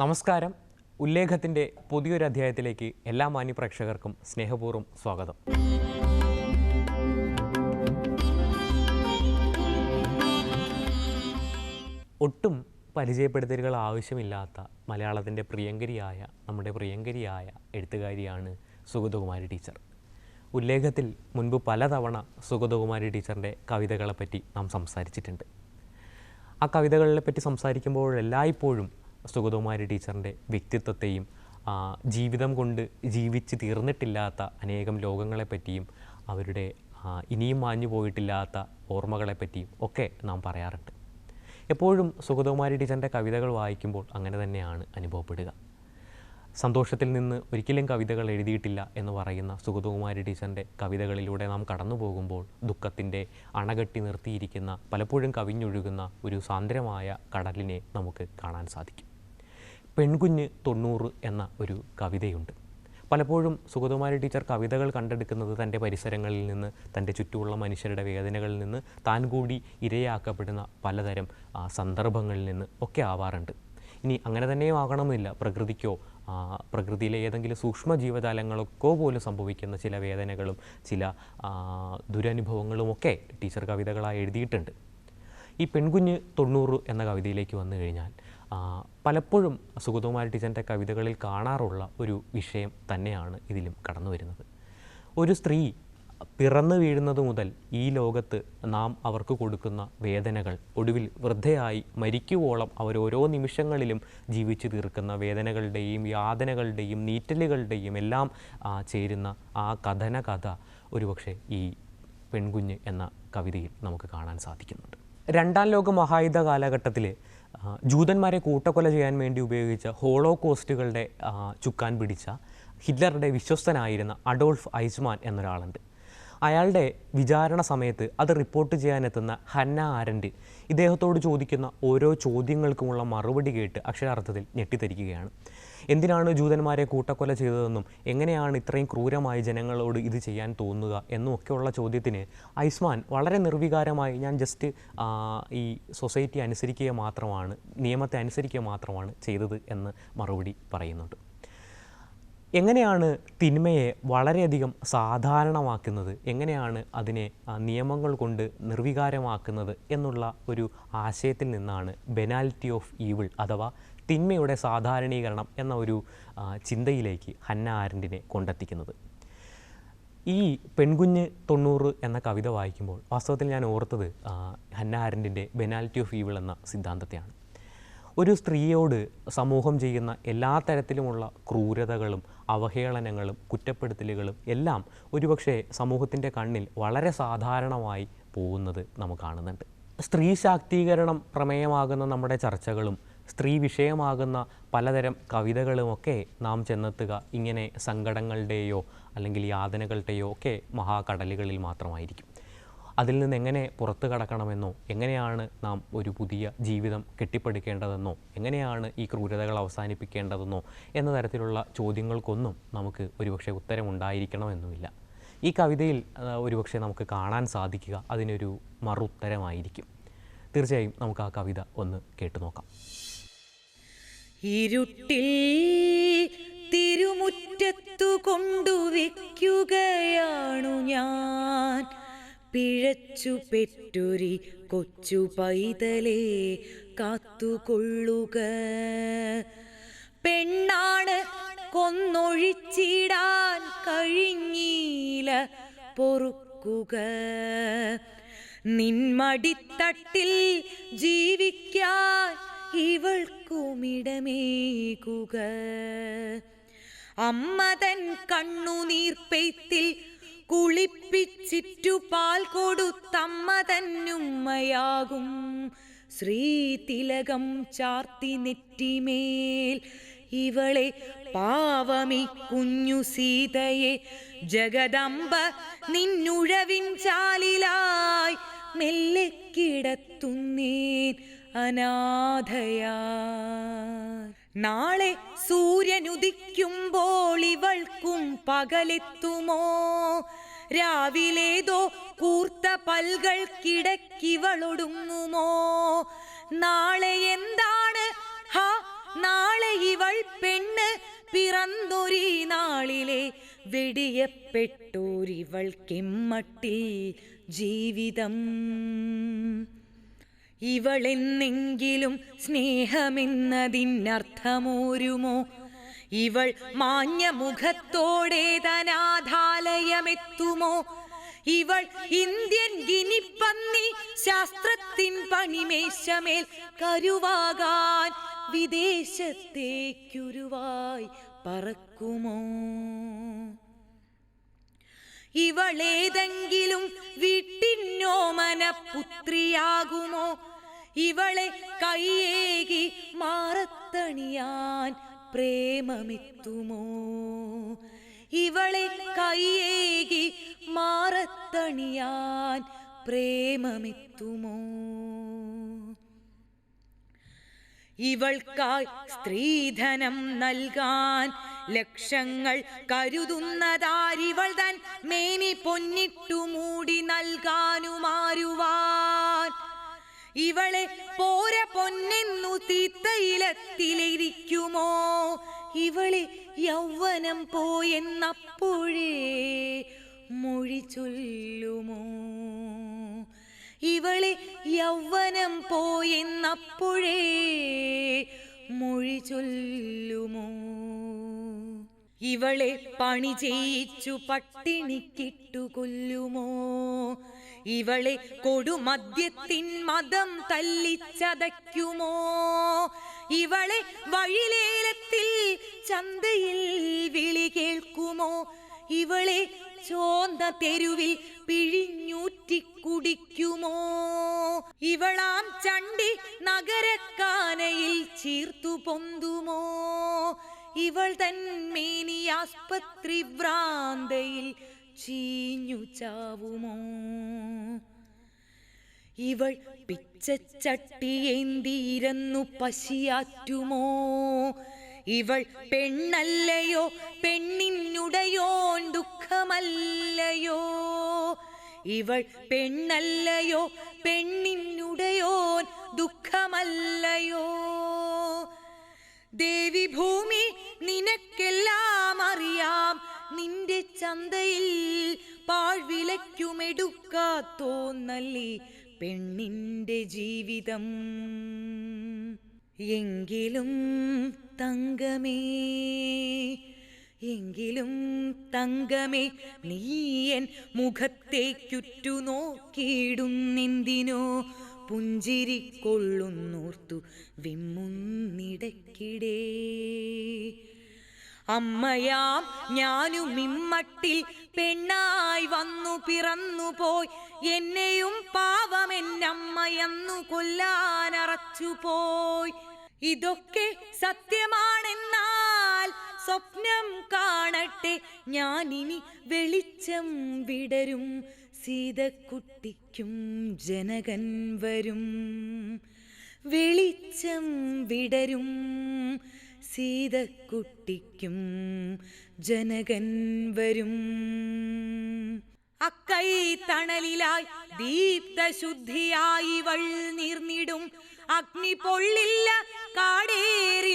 നമസ്കാരം. ഉല്ലേഖത്തിന്റെ പുതിയൊരു അധ്യായത്തിലേക്ക് എല്ലാ മാന്യപ്രേക്ഷകർക്കും സ്നേഹപൂർവം സ്വാഗതം. ഒട്ടും പരിചയപ്പെടുത്തലുകൾ ആവശ്യമില്ലാത്ത മലയാളത്തിന്റെ പ്രിയങ്കരിയായ നമ്മുടെ പ്രിയങ്കരിയായ എഴുത്തുകാരിയാണ് സുഗതകുമാരി ടീച്ചർ. ഉല്ലേഖത്തിൽ മുൻപ് പലതവണ സുഗതകുമാരി ടീച്ചറിന്റെ കവിതകളെപ്പറ്റി നാം സംസാരിച്ചിട്ടുണ്ട്. ആ കവിതകളെ പറ്റി സംസാരിക്കുമ്പോൾ സുഗതകുമാരി ടീച്ചറിന്റെ വ്യക്തിത്വത്തെയും ജീവിതം കൊണ്ട് ജീവിച്ച് തീർന്നിട്ടില്ലാത്ത അനേകം ലോകങ്ങളെപ്പറ്റിയും അവരുടെ ഇനിയും മാഞ്ഞു പോയിട്ടില്ലാത്ത ഓർമ്മകളെപ്പറ്റിയും ഒക്കെ നാം പറയാറുണ്ട്. എപ്പോഴും സുഗതകുമാരി ടീച്ചറിന്റെ കവിതകൾ വായിക്കുമ്പോൾ അങ്ങനെ തന്നെയാണ് അനുഭവപ്പെടുക. സന്തോഷത്തിൽ നിന്ന് ഒരിക്കലും കവിതകൾ എഴുതിയിട്ടില്ല എന്ന് പറയുന്ന സുഗതകുമാരി ടീച്ചറിന്റെ കവിതകളിലൂടെ നാം കടന്നു പോകുമ്പോൾ ദുഃഖത്തിന്റെ അണകെട്ടി നിർത്തിയിരിക്കുന്ന പലപ്പോഴും കവിഞ്ഞൊഴുകുന്ന ഒരു സാന്ദ്രമായ കടലിനെ നമുക്ക് കാണാൻ സാധിക്കും. പെൺകുഞ്ഞ് തൊണ്ണൂറ് എന്ന ഒരു കവിതയുണ്ട്. പലപ്പോഴും സുഗതകുമാരി ടീച്ചർ കവിതകൾ കണ്ടെടുക്കുന്നത് തന്റെ പരിസരങ്ങളിൽ നിന്ന് തന്റെ ചുറ്റുമുള്ള മനുഷ്യരുടെ വേദനകളിൽ നിന്ന് താൻ കൂടി ഇരയാക്കപ്പെടുന്ന പലതരം സന്ദർഭങ്ങളിൽ നിന്ന് ഒക്കെ ആവാറുണ്ട്. ഇനി അങ്ങനെ തന്നെയും ആകണമെന്നില്ല. പ്രകൃതിക്കോ പ്രകൃതിയിലെ ഏതെങ്കിലും സൂക്ഷ്മ ജീവജാലങ്ങൾക്കോ പോലും സംഭവിക്കുന്ന ചില വേദനകളും ചില ദുരനുഭവങ്ങളുമൊക്കെ ടീച്ചർ കവിതകളായി എഴുതിയിട്ടുണ്ട്. ഈ പെൺകുഞ്ഞ് തൊണ്ണൂറ് എന്ന കവിതയിലേക്ക് വന്നു കഴിഞ്ഞാൽ പലപ്പോഴും സുഗതകുമാരി ടീച്ചറിന്റെ കവിതകളിൽ കാണാറുള്ള ഒരു വിഷയം തന്നെയാണ് ഇതിലും കടന്നു വരുന്നത്. ഒരു സ്ത്രീ പിറന്നു വീഴുന്നത് മുതൽ ഈ ലോകത്ത് നാം അവർക്ക് കൊടുക്കുന്ന വേദനകൾ ഒടുവിൽ വൃദ്ധയായി മരിക്കുവോളം അവർ ഓരോ നിമിഷങ്ങളിലും ജീവിച്ചു തീർക്കുന്ന വേദനകളുടെയും യാതനകളുടെയും നീറ്റലുകളുടെയും എല്ലാം ചേരുന്ന ആ കഥന കഥ ഒരുപക്ഷെ ഈ പെൺകുഞ്ഞ് എന്ന കവിതയിൽ നമുക്ക് കാണാൻ സാധിക്കുന്നുണ്ട്. രണ്ടാം ലോക മഹായുദ്ധ കാലഘട്ടത്തിൽ ജൂതന്മാരെ കൂട്ടക്കൊല ചെയ്യാൻ വേണ്ടി ഉപയോഗിച്ച ഹോളോകോസ്റ്റുകളുടെ കോസ്റ്റുകളുടെ ചുക്കാൻ പിടിച്ച ഹിറ്റ്ലറുടെ വിശ്വസ്തനായിരുന്ന അഡോൾഫ് ഐസ്മാൻ എന്നൊരാളുണ്ട്. അയാളുടെ വിചാരണ സമയത്ത് അത് റിപ്പോർട്ട് ചെയ്യാനെത്തുന്ന ഹന്ന ആരൻഡ് ഇദ്ദേഹത്തോട് ചോദിക്കുന്ന ഓരോ ചോദ്യങ്ങൾക്കുമുള്ള മറുപടി കേട്ട് അക്ഷരാർത്ഥത്തിൽ ഞെട്ടിത്തരിക്കുകയാണ്. എന്തിനാണ് ജൂതന്മാരെ കൂട്ടക്കൊല ചെയ്തതെന്നും എങ്ങനെയാണ് ഇത്രയും ക്രൂരമായി ജനങ്ങളോട് ഇത് ചെയ്യാൻ തോന്നുക എന്നും ഒക്കെയുള്ള ചോദ്യത്തിന് ഐസ്മാൻ വളരെ നിർവികാരമായി ഞാൻ ജസ്റ്റ് ഈ സൊസൈറ്റി അനുസരിക്കുക മാത്രമാണ് നിയമത്തെ അനുസരിക്കുക മാത്രമാണ് ചെയ്തത് എന്ന് മറുപടി പറയുന്നുണ്ട്. എങ്ങനെയാണ് തിന്മയെ വളരെയധികം സാധാരണമാക്കുന്നത്? എങ്ങനെയാണ് അതിനെ നിയമങ്ങൾ കൊണ്ട് നിർവികാരമാക്കുന്നത് എന്നുള്ള ഒരു ആശയത്തിൽ നിന്നാണ് ബെനാലിറ്റി ഓഫ് ഈവിൾ അഥവാ തിന്മയുടെ സാധാരണീകരണം എന്ന ഒരു ചിന്തയിലേക്ക് ഹന്ന ആരന്റിനെ കൊണ്ടെത്തിക്കുന്നത്. ഈ പെൺകുഞ്ഞ് തൊണ്ണൂറ് എന്ന കവിത വായിക്കുമ്പോൾ വാസ്തവത്തിൽ ഞാൻ ഓർത്തത് ഹന്ന ആരന്റിന്റെ ബെനാലിറ്റി ഓഫ് ഈവിൾ എന്ന സിദ്ധാന്തത്തെയാണ്. ഒരു സ്ത്രീയോട് സമൂഹം ചെയ്യുന്ന എല്ലാ തരത്തിലുമുള്ള ക്രൂരതകളും അവഹേളനങ്ങളും കുറ്റപ്പെടുത്തലുകളും എല്ലാം ഒരുപക്ഷെ സമൂഹത്തിന്റെ കണ്ണിൽ വളരെ സാധാരണമായി പോകുന്നത് നമുക്ക് കാണുന്നുണ്ട്. സ്ത്രീ ശാക്തീകരണം പ്രമേയമാകുന്ന നമ്മുടെ ചർച്ചകളും സ്ത്രീ വിഷയമാകുന്ന പലതരം കവിതകളുമൊക്കെ നാം ചെന്നെത്തുക. ഇങ്ങനെ സങ്കടങ്ങളുടെയോ അല്ലെങ്കിൽ യാതനകളുടെയോ ഒക്കെ മഹാകടലുകളിൽ മാത്രമായിരിക്കും. അതിൽ നിന്ന് എങ്ങനെ പുറത്തു കടക്കണമെന്നോ എങ്ങനെയാണ് നാം ഒരു പുതിയ ജീവിതം കെട്ടിപ്പടുക്കേണ്ടതെന്നോ എങ്ങനെയാണ് ഈ ക്രൂരതകൾ അവസാനിപ്പിക്കേണ്ടതെന്നോ എന്ന തരത്തിലുള്ള ചോദ്യങ്ങൾക്കൊന്നും നമുക്ക് ഒരുപക്ഷെ ഉത്തരമുണ്ടായിരിക്കണമെന്നുമില്ല. ഈ കവിതയിൽ ഒരുപക്ഷെ നമുക്ക് കാണാൻ സാധിക്കുക അതിനൊരു മറുത്തരമായിരിക്കും. തീർച്ചയായും നമുക്ക് ആ കവിത ഒന്ന് കേട്ടു നോക്കാം. ഇരുട്ടിൽ തിരുമുറ്റത്തു കൊണ്ടുവെക്കുകയാണു ഞാൻ. പിഴച്ചു പെറ്റൊരി കൊച്ചു പൈതലേ കാത്തുകൊള്ളുക. പെണ്ണാണ് കൊന്നൊഴിച്ചിടാൻ കഴിഞ്ഞീല പൊറുക്കുക. നിന്മടിത്തട്ടിൽ ജീവിക്കാൻ ഇവൾക്കുമിടമേകുക. അമ്മതൻ കണ്ണുനീർ പെയ്ത്തിൽ കുളിപ്പിച്ചിറ്റു പാൽ കൊടുത്തമ്മ തന്നുമ്മയാകും. ശ്രീതിലകം ചാർത്തി നെറ്റിമേൽ ഇവളെ പാവമി കുഞ്ഞു സീതയെ ജഗദമ്പ നിന്നുഴവിൻ ചാലിലായി മെല്ലെ കിടത്തുന്നേൻ അനാഥയാ നാളെ സൂര്യനുദിക്കുമ്പോൾ ഇവൾക്കും പകലെത്തുമോ? രാവിലേതോ കൂർത്ത പൽകൾക്കിടക്കിവളൊടുങ്ങുമോ നാളെ എന്താണ്? ഹാ നാളെ ഇവൾ പെണ്ണ് പിറന്നൊരീ നാളിലെ വെടിയപ്പെട്ടോരിവൾക്കെമ്മട്ടിൽ ജീവിതം. ഇവളെന്നെങ്കിലും സ്നേഹമെന്നതിനർത്ഥമോരുമോ? ഇവൾ മാഞ്ഞ മുഖത്തോടെ തനാഥാലയമെത്തുമോ ഇവൾ ഇന്ത്യൻ ഗിനിപ്പന്നി ശാസ്ത്രത്തിൻ പണിമേശമേൽ കരുവാകാൻ വിദേശത്തേക്കുരുവായി പറക്കുമോ? ഇവളേതെങ്കിലും വിട്ടിന്നോ മനപുത്രിയാകുമോ ഇവളെ കൈയേകി മാറത്തണിയാൻ പ്രേമമെത്തുമോ? ഇവളെ കൈയേകി മാറത്തണിയാൻ പ്രേമമെത്തുമോ? ഇവൾക്കായി സ്ത്രീധനം നൽകാൻ ലക്ഷങ്ങൾ കരുതുന്നതാരിവൾ തൻ മേനി പൊന്നിട്ടു മൂടി നൽകാനുമാരുവാൻ. ഇവളെ പോര പൊന്നെന്നു തീത്തയിലത്തിലിരിക്കുമോ? ഇവളെ യൗവനം പോയെന്നപ്പോഴേ മൊഴി ചൊല്ലുമോ? ഇവളെ യൗവനം പോയെന്നപ്പോഴേ മൊഴി ചൊല്ലുമോ? ഇവളെ പണി ചെയ്യിച്ചു പട്ടിണിക്കിട്ടു കൊല്ലുമോ? ഇവളെ കൊടുമദ്യത്തിൻ മതം തല്ലിച്ചതയ്ക്കുമോ? ഇവളെ വഴിലേലത്തിൽ ചന്തയിൽ വിളി കേൾക്കുമോ? ഇവളെ ചോന്ത തെരുവിൽ പിഴിഞ്ഞൂറ്റി കുടിക്കുമോ? ഇവളാം ചണ്ടി നഗരക്കാനയിൽ ചീർത്തു പൊന്തുമോ? ഇവൾ തൻ മേനി ആസ്പത്രി ഭ്രാന്തയിൽ ചീഞ്ഞു ചാവുമോ? ഇവൾ പിച്ചച്ചട്ടിയേന്തിയിരുന്നു പശിയാറ്റുമോ? ഇവൾ പെണ്ണല്ലയോ പെണ്ണിനുടയോൻ ദുഃഖമല്ലയോ? ഇവൾ പെണ്ണല്ലയോ പെണ്ണിനുടയോൻ ദുഃഖമല്ലയോ? ദേവി ഭൂമി നിനക്കെല്ലാം അറിയാം. നിന്റെ ചന്തയിൽ പാഴ്വിലയ്ക്കുമെടുക്കാത്തോന്നല്ലേ പെണ്ണിന്റെ ജീവിതം. എങ്കിലും തങ്കമേ എങ്കിലും തങ്കമേ നീയൻ മുഖത്തേക്കുറ്റു നോക്കിയിടുന്നെന്തിനോ പുഞ്ചിരിക്കൊള്ളുന്നോർത്തു വിമ്മുന്നിടക്കിടേ അമ്മയാം ഞാനും ഇമ്മട്ടിൽ പെണ്ണായി വന്നു പിറന്നു പോയി. എന്നെയും അറച്ചു പോയി. ഇതൊക്കെ സത്യമാണെന്നാൽ സ്വപ്നം കാണട്ടെ. ഞാനിനി വെളിച്ചം വിടരും. സീതക്കുട്ടിക്കും ജനകൻ വരും. വെളിച്ചം വിടരും. സീതക്കുട്ടിക്കും ജനകൻ വരും. അക്കൈ തണലിലായി ദീപ്തശുദ്ധിയായി ഇവൾ നീർന്നിടും. അഗ്നി പൊള്ളില്ല കാടേറില്ലിവളീ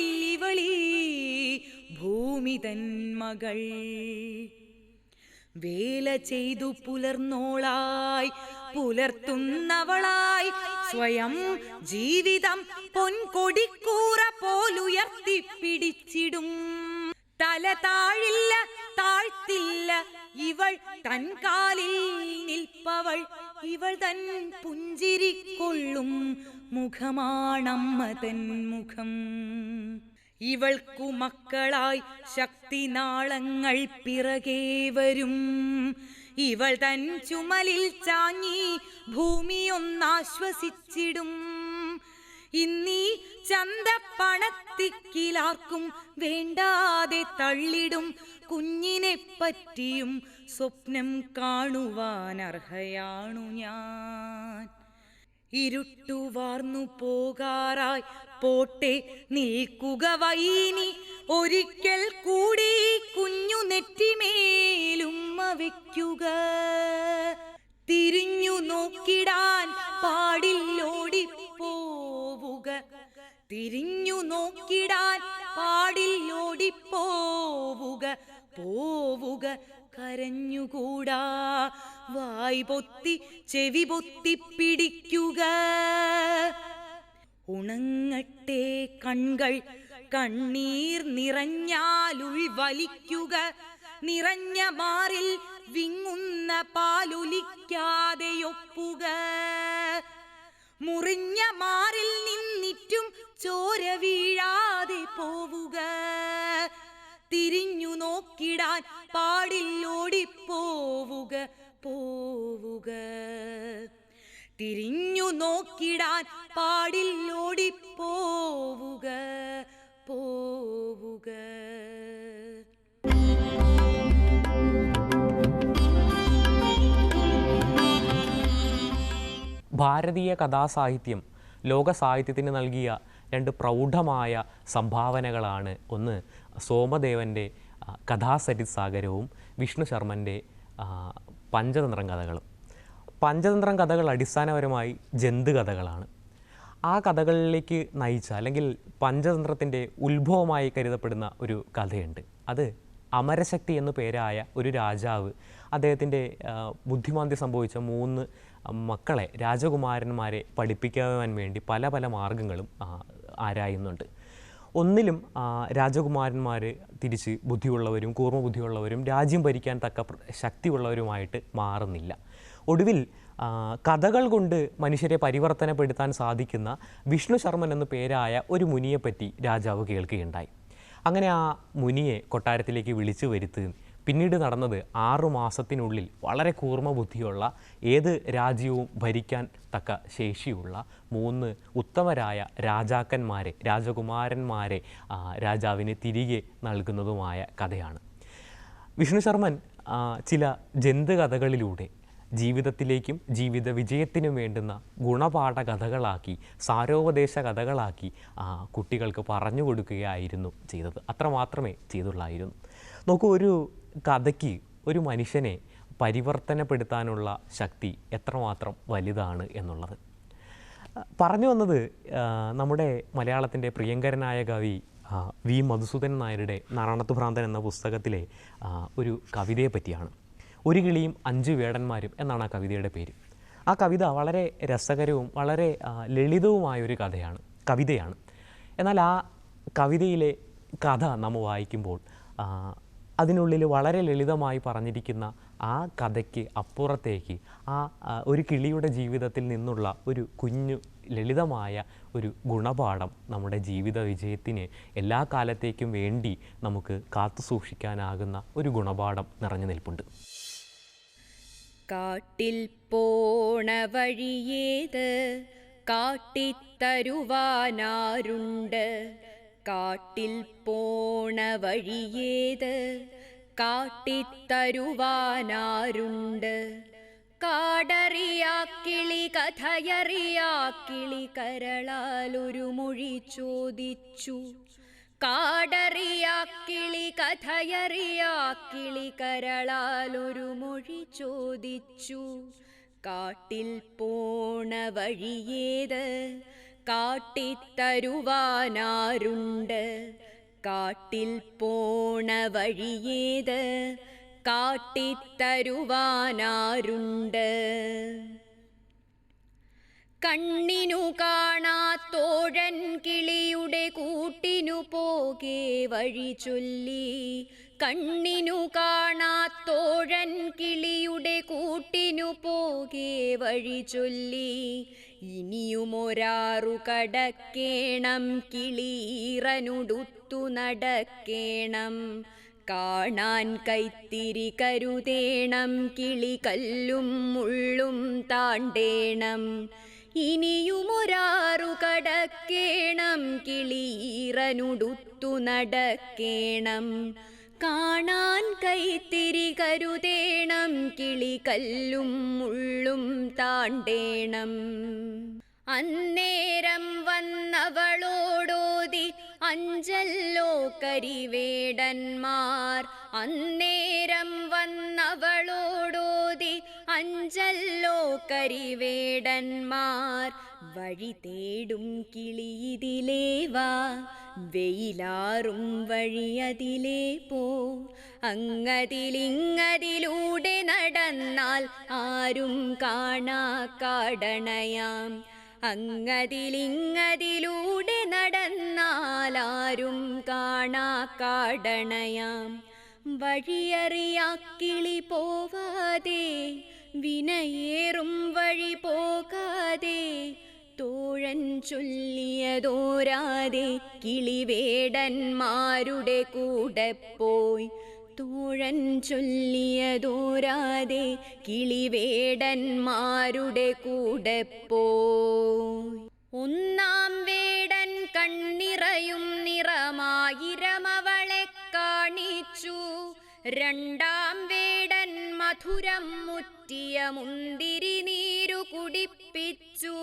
ഭൂമി തൻ മകൾ. വേല ചെയ്തു പുലർന്നോളായി പുലർത്തുന്നവളായി. സ്വയം ജീവിതം പൊൻകൊടിക്കൂറ പോലുയർത്തി പിടിച്ചിടും തല താഴില്ല താഴ്ത്തില്ല ഇവൾ തൻ കാലിൽ നിൽപ്പവൾ ഇവൾ തൻ പുഞ്ചിരിക്കൊള്ളും മുഖമാണമ്മ തൻ മുഖം. ഇവൾക്കു മക്കളായി ശക്തി നാളങ്ങൾ പിറകേ വരും. ഇവൾ തൻ ചുമലിൽ ചാഞ്ഞി ഭൂമിയൊന്നാശ്വസിച്ചിടും. ഇന്നീ ചന്തപ്പണത്തിക്കിലാർക്കും വേണ്ടാതെ തള്ളിടും. കുഞ്ഞിനെ പറ്റിയും സ്വപ്നം കാണുവാനർഹയാണു ഞാൻ. ഇരുട്ടു വാർന്നു പോകാറായി. പോട്ടെ നിൽക്കുക വൈനി. ഒരിക്കൽ കൂടി കുഞ്ഞു നെറ്റിമേലും വയ്ക്കുക തിരിഞ്ഞു നോക്കിടാൻ പാടില്ലോടിപ്പോവുക. തിരിഞ്ഞു നോക്കിടാൻ പാടില്ലോടിപ്പോവുക. പോവുക കരഞ്ഞുകൂടാ. വായ് പൊത്തി ചെവി പൊത്തി പിടിക്കുക. ഉണങ്ങട്ടെ കൺകൾ കണ്ണീർ നിറഞ്ഞാലുൾ വലിക്കുക നിറഞ്ഞ മാറിൽ വിങ്ങുന്ന പാലൊലിക്കാതെയൊപ്പുക മുറിഞ്ഞ മാറിൽ തിരിഞ്ഞു നോക്കിടാൻ പാടില്ലോടിപ്പോവുക പോവുക. ഭാരതീയ കഥാസാഹിത്യം ലോക സാഹിത്യത്തിന് നൽകിയ രണ്ട് പ്രൗഢമായ സംഭാവനകളാണ്. ഒന്ന് സോമദേവന്റെ കഥാസരിസാഗരവും വിഷ്ണു ശർമ്മന്റെ പഞ്ചതന്ത്രം കഥകളും. പഞ്ചതന്ത്രം കഥകൾ അടിസ്ഥാനപരമായി ജന്തു കഥകളാണ്. ആ കഥകളിലേക്ക് നയിച്ച അല്ലെങ്കിൽ പഞ്ചതന്ത്രത്തിന്റെ ഉത്ഭവമായി കരുതപ്പെടുന്ന ഒരു കഥയുണ്ട്. അത് അമരശക്തി എന്നു പേരായ ഒരു രാജാവ് അദ്ദേഹത്തിന്റെ ബുദ്ധിമാന്തി സംഭവിച്ച മൂന്ന് മക്കളെ രാജകുമാരന്മാരെ പഠിപ്പിക്കുവാൻ വേണ്ടി പല പല മാർഗങ്ങളും ആരായുന്നുണ്ട്. ഒന്നിലും രാജകുമാരന്മാർ തിരിച്ച് ബുദ്ധിയുള്ളവരും കൂർമ്മ ബുദ്ധിയുള്ളവരും രാജ്യം ഭരിക്കാൻ തക്ക ശക്തിയുള്ളവരുമായിട്ട് മാറുന്നില്ല. ഒടുവിൽ കഥകൾ കൊണ്ട് മനുഷ്യരെ പരിവർത്തനപ്പെടുത്താൻ സാധിക്കുന്ന വിഷ്ണു ശർമ്മൻ എന്ന പേരായ ഒരു മുനിയെപ്പറ്റി രാജാവ് കേൾക്കുകയുണ്ടായി. അങ്ങനെ ആ മുനിയെ കൊട്ടാരത്തിലേക്ക് വിളിച്ചു വരുത്തുകയും പിന്നീട് നടന്നത് ആറു മാസത്തിനുള്ളിൽ വളരെ കൂർമ്മ ബുദ്ധിയുള്ള ഏത് രാജ്യവും ഭരിക്കാൻ തക്ക ശേഷിയുള്ള മൂന്ന് ഉത്തമരായ രാജാക്കന്മാരെ രാജകുമാരന്മാരെ രാജാവിന് തിരികെ നൽകുന്നതുമായ കഥയാണ്. വിഷ്ണു ശർമ്മൻ ചില ജന്തു കഥകളിലൂടെ ജീവിതത്തിലേക്കും ജീവിത വിജയത്തിനും വേണ്ടുന്ന ഗുണപാഠ കഥകളാക്കി സാരോപദേശ കഥകളാക്കി കുട്ടികൾക്ക് പറഞ്ഞു കൊടുക്കുകയായിരുന്നു ചെയ്തത്. അത്രമാത്രമേ ചെയ്തുള്ളായിരുന്നു. നോക്കൂ ഒരു കഥയ്ക്ക് ഒരു മനുഷ്യനെ പരിവർത്തനപ്പെടുത്താനുള്ള ശക്തി എത്രമാത്രം വലുതാണ് എന്നുള്ളത്. പറഞ്ഞു വന്നത് നമ്മുടെ മലയാളത്തിന്റെ പ്രിയങ്കരനായ കവി വി. മധുസൂദൻ നായരുടെ നാറാണത്ത് ഭ്രാന്തൻ എന്ന പുസ്തകത്തിലെ ഒരു കവിതയെ പറ്റിയാണ് ഒരു കിളിയും അഞ്ച് വേടന്മാരും എന്നാണ് ആ കവിതയുടെ പേര്. ആ കവിത വളരെ രസകരവും വളരെ ലളിതവുമായൊരു കഥയാണ് കവിതയാണ്. എന്നാൽ ആ കവിതയിലെ കഥ നമ്മൾ വായിക്കുമ്പോൾ അതിനുള്ളിൽ വളരെ ലളിതമായി പറഞ്ഞിരിക്കുന്ന ആ കഥയ്ക്ക് അപ്പുറത്തേക്ക് ആ, ഒരു കിളിയുടെ ജീവിതത്തിൽ നിന്നുള്ള ഒരു കുഞ്ഞു ലളിതമായ ഒരു ഗുണപാഠം നമ്മുടെ ജീവിത വിജയത്തിന് എല്ലാ കാലത്തേക്കും വേണ്ടി നമുക്ക് കാത്തു സൂക്ഷിക്കാനാകുന്ന ഒരു ഗുണപാഠം നിറഞ്ഞു നിൽപ്പുണ്ട്. കാട്ടിൽ പോണ വഴിയേത് കാട്ടിത്തരുവാനാരുണ്ട്. കാട്ടിൽ പോണ വഴിയേത് കാട്ടിത്തരുവാനാരുണ്ട്. കാടറിയാ കിളി കാടറിയാക്കിളി കഥയറിയാക്കിളി കരളാലൊരു മൊഴി ചോദിച്ചു. കാടറിയാക്കിളി കഥയറിയാക്കിളി കരളാലൊരു മൊഴി ചോദിച്ചു. കാട്ടിൽ പോണ വഴിയേത്? കാട്ടിത്തരുവാനാരുണ്ട്? കാട്ടിൽ പോണ വഴിയേത്? കാട്ടിത്തരുവാനാരുണ്ട്? കണ്ണിനു കാണാത്തോഴൻ കിളിയുടെ കൂട്ടിനു പോകേ വഴി ചൊല്ലി. കണ്ണിനു കാണാത്തോഴൻ കിളിയുടെ കൂട്ടിനു പോകേ വഴി ചൊല്ലി. ഇനിയുമൊരാറു കടക്കേണം കിളീറനുടുത്തു നടക്കേണം. കാണാൻ കൈത്തിരി കരുതേണം കിളി കല്ലും മുള്ളും താണ്ടേണം. ഇനിയുമൊരാറു കടക്കേണം കിളീറനുടുത്തു നടക്കേണം. കാണാൻ കൈത്തിരി കരുതേണം കിളി കല്ലും മുള്ളും താണ്ടേണം. അന്നേരം വന്നവളോടോതി അഞ്ചല്ലോ കരിവേടന്മാർ അന്നേരം വന്നവളോടോതി അഞ്ചല്ലോ കരിവേടന്മാർ വഴി തേടും കിളിയിതിലേ വാ വെയിലാറും വഴിയതിലേ പോ. അങ്ങതിലിങ്ങതിലൂടെ നടന്നാൽ ആരും കാണാ കാടണയാം. അങ്ങതിലിങ്ങതിലൂടെ നടന്നാൽ ആരും കാണാ കാടണയാം. വഴിയറിയാക്കിളി പോവാതെ വിനയേറും വഴി പോകാതെ തോഴൻ ചൊല്ലിയതോരാതെ കിളിവേടന്മാരുടെ കൂടെ പോയി. തോഴൻ ചൊല്ലിയതോരാതെ കിളിവേടന്മാരുടെ കൂടെ പോയി. ഒന്നാം വേടൻ കണ്ണിറയും നിറമായിരമവളെ കാണിച്ചു. രണ്ടാം വേടൻ മധുരം മുറ്റിയ മുന്തിരി നീരു കുടിപ്പിച്ചു.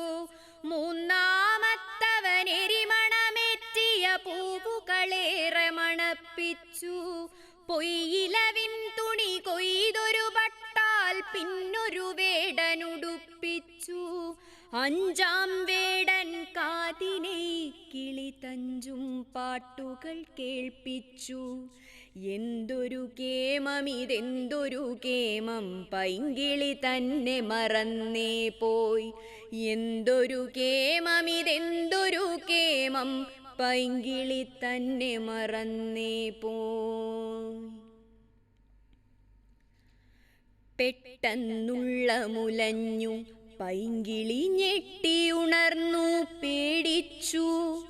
മൂന്നാമത്തവൻ എരിമണമെറ്റിയ പൂവുകളേറെ മണപ്പിച്ചു. പൊയ്യിലവിൻ തുണി കൊയ്തൊരു പട്ടാൽ പിന്നൊരു വേടനുടുപ്പിച്ചു. അഞ്ചാം വേടൻ കാതിനെ കിളി തഞ്ചും പാട്ടുകൾ കേൾപ്പിച്ചു. എന്തൊരു കേമമിതെന്തൊരു കേമം. പൈങ്കിളി തന്നെ മറന്നേ പോയി. എന്തൊരു കേമമിതെന്തൊരു കേമം. പൈങ്കിളി തന്നെ മറന്നേ പോയി. പെട്ടെന്നുള്ള മുലഞ്ഞു പൈങ്കിളി ഞെട്ടി ഉണർന്നു പേടിച്ചു.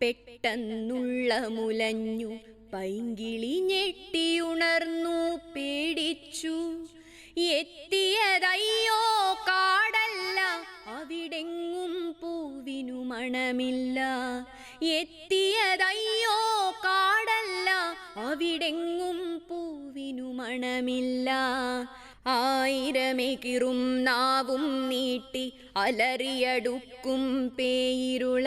പെട്ടെന്നുള്ള മുലഞ്ഞു പൈങ്കിളി ഞെട്ടിയുണർന്നു പേടിച്ചു. എത്തിയതയ്യോ കാടല്ല അവിടെങ്ങും പൂവിനു മണമില്ല. എത്തിയതയ്യോ കാടല്ല അവിടെങ്ങും പൂവിനു മണമില്ല. ആയിരമെകിറും നാവും നീട്ടി അലറിയടുക്കും പേയിരുൾ.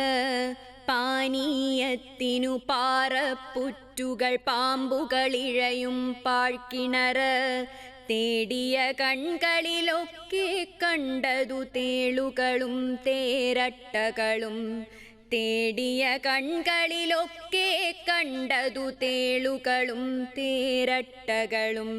പാനീയത്തിനു പാറപ്പുറ്റുകൾ പാമ്പുകളിഴയും പാഴ്ക്കിണറ് തേടിയ കൺകളിലൊക്കെ കണ്ടതു തേളുകളും തേരട്ടകളും. തേടിയ കൺകളിലൊക്കെ കണ്ടതു തേളുകളും തേരട്ടകളും.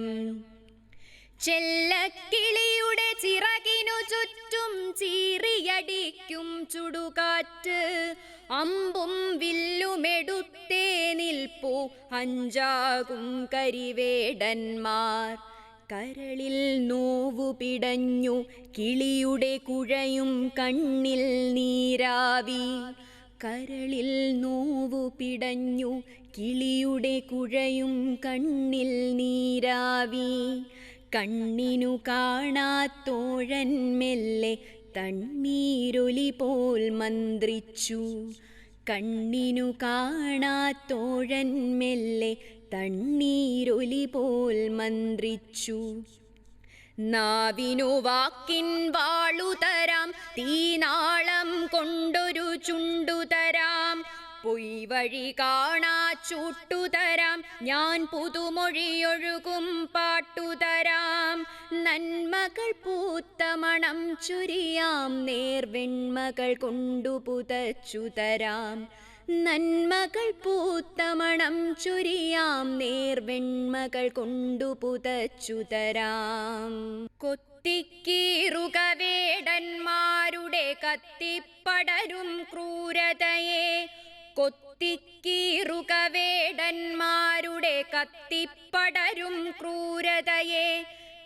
ചെല്ലക്കിളിയുടെ ചിറകിനു ചുറ്റും ചീറിയടിക്കും ചുടുകാറ്റ്. അമ്പും വില്ലുമെടുത്തേ നിൽപ്പു അഞ്ചാകും കരിവേടന്മാർ. കരളിൽ നോവു പിടഞ്ഞു കിളിയുടെ കുഴയും കണ്ണിൽ നീരാവി. കരളിൽ നോവു പിടഞ്ഞു കിളിയുടെ കുഴയും കണ്ണിൽ നീരാവി. കണ്ണിനു കാണാത്തോഴൻ മെല്ലെ തണ്ണീരൊലി പോൽ മന്ത്രിച്ചു. കണ്ണിനു കാണാത്തോഴൻ മെല്ലെ തണ്ണീരൊലി പോൽ മന്ത്രിച്ചു. നാവിനു വാക്കിൻ വാളു തരാം തീനാളം കൊണ്ടൊരു ചുണ്ടു തരാം. പൊയ് വഴി കാണാ ചൂട്ടുതരാം ഞാൻ പുതുമൊഴിയൊഴുകും പാട്ടുതരാം നന്മകൾ പൂത്തമണം ചുരിയാം നേർവെൺമകൾ കൊണ്ടു പുതച്ചു തരാം. നന്മകൾ പൂത്ത മണം ചൊരിയാം നേർവെൺമകൾ കൊണ്ടു പുതച്ചു തരാം. കൊത്തിക്കീറുക വേടന്മാരുടെ കത്തിപ്പടരും ക്രൂരതയെ കൊത്തിക്കീറുക വേടന്മാരുടെ കത്തിപ്പടരും ക്രൂരതയെ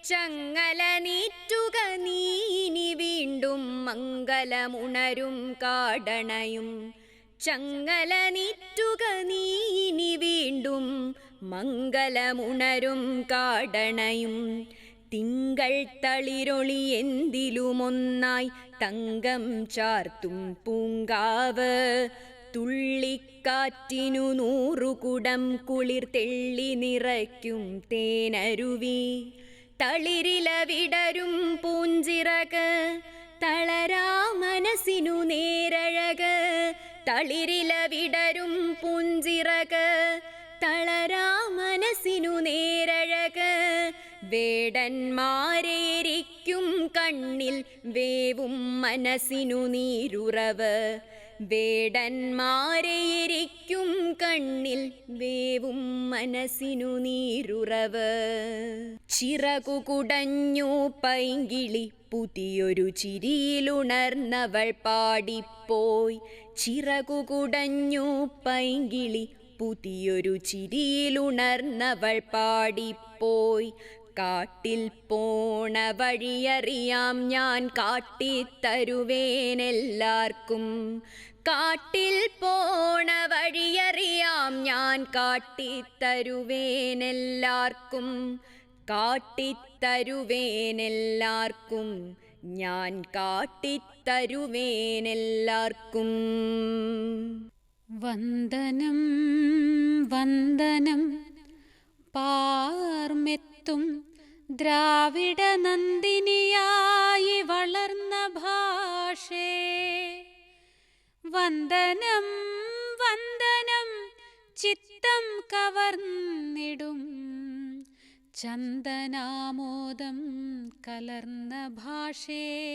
ചങ്ങല നീറ്റുക നീനി വീണ്ടും മംഗലമുണരും കാടണയും. ചങ്ങല നീറ്റുക നീനി വീണ്ടും മംഗലമുണരും കാടണയും. തിങ്കൾ തളിരൊളി എന്തിലുമൊന്നായി തങ്കം ചാർത്തും പൂങ്കാവ്. തുള്ളിക്കാറ്റിനു നൂറുകുടം കുളിർ തെള്ളി നിറയ്ക്കും തേനരുവി. തളിരില വിടരും പൂഞ്ചിറക്. തളരാ മനസ്സിനു നേരഴക്. തളിരില വിടരും പൂഞ്ചിറക്. തളരാ മനസ്സിനു നേരഴക്. വേടന്മാരേരിക്കും കണ്ണിൽ വേവും മനസ്സിനു നീരുറവ്. വേടന്മാരെ ഇരിക്കും കണ്ണിൽ വേവും മനസ്സിനു നീരുറവ്. ചിറകു കുടഞ്ഞു പൈങ്കിളി പുതിയൊരു ചിരിയിലുണർന്നവൾ പാടിപ്പോയി. ചിറകു കുടഞ്ഞു പൈങ്കിളി പുതിയൊരു ചിരിയിലുണർന്നവൾ പാടിപ്പോയി. കാട്ടിൽ പോണ വഴിയറിയാം ഞാൻ കാട്ടിത്തരുവേനെല്ലാവർക്കും കാട്ടിൽ പോണ വഴിയറിയാം ഞാൻ കാട്ടിത്തരുവേനെല്ലാവർക്കും കാട്ടിത്തരുവേനെല്ലാവർക്കും ഞാൻ കാട്ടിത്തരുവേനെല്ലാവർക്കും വന്ദനം വന്ദനം പാർമെത്തും ദ്രാവിഡ നന്ദിനിയായി വളർന്ന ഭാഷേ. വന്ദനം വന്ദനം ചിത്തം കവർന്നിടും. ചന്ദനാമോദം കലർന്ന ഭാഷേ.